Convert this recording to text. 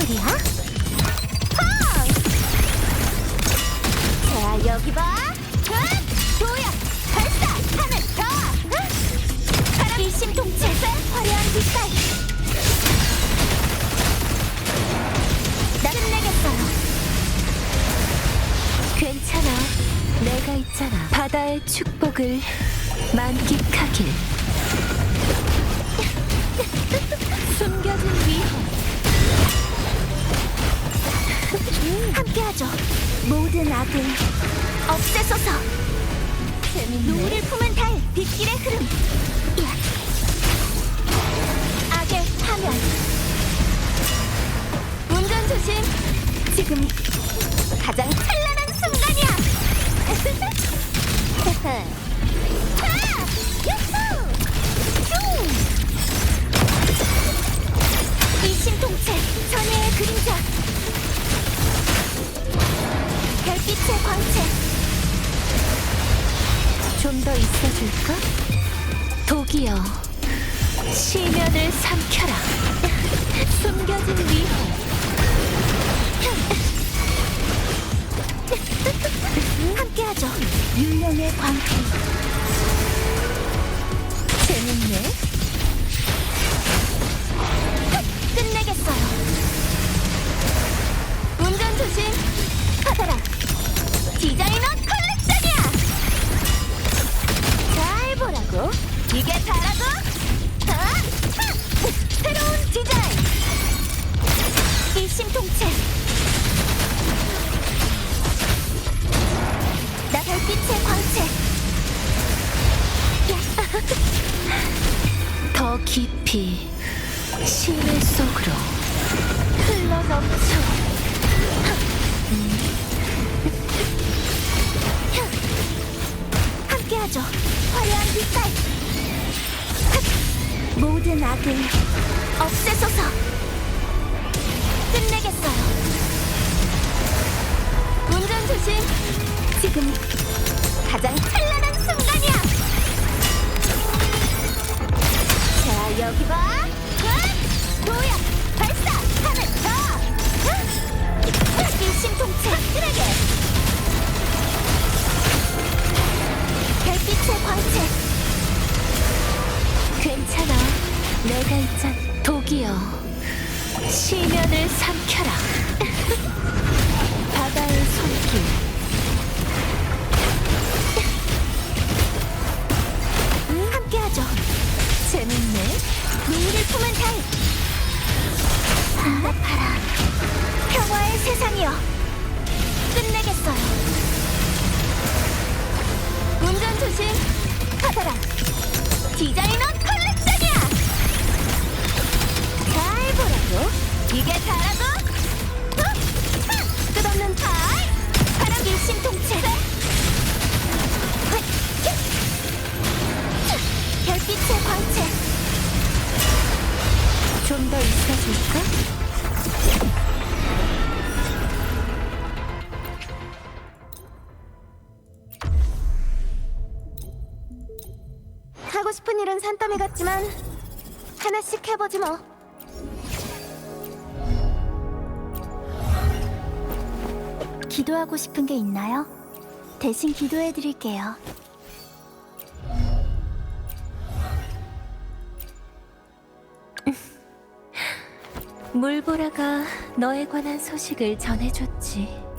선물이야? 펑! 자, 여기 봐. 흑! 도약! 발사! 하늘 더! 흑! 바람 일심동체 화려한 빛깔! 나 끝내겠어요. 괜찮아. 내가 있잖아. 바다의 축복을 만끽하길. 숨겨진 위험. 함께하죠. 모든 악을 없애소서. 노을을 품은 달, 빛길의 흐름. 야. 악의 파멸. 운전 조심. 지금 가장 찬 좀 더 있어줄까? 독이여. 시면을 삼켜라. 숨겨진 위험. 함께하죠. 유령의 광기. 재밌네. 끝내겠어요. 더 깊이 심해 속으로 흘러 넘쳐. 함께하죠. 화려한 빛깔. 모든 악을 없애소서. 끝내겠어요. 운전 조심. 지금 가장 찬란 여기 봐. 응? 도약 발사 하늘 더. 응? 일심동체 쓰레기. 별빛의 광채. 괜찮아. 내가 있잖아. 독이여. 시면을 삼켜라. 응답하라. 평화의 세상이여. 끝내겠어요. 운전 조심. 받아라. 디자이너 컬렉션이야. 잘 보라고. 이게 다라고. 어? 아! 끝없는 달. 바람! 야! 별빛의 광채. 좀 더 있어줄까? 하고 싶은 일은 산더미 같지만 하나씩 해보지 뭐. 기도하고 싶은 게 있나요? 대신 기도해 드릴게요. 물보라가 너에 관한 소식을 전해줬지.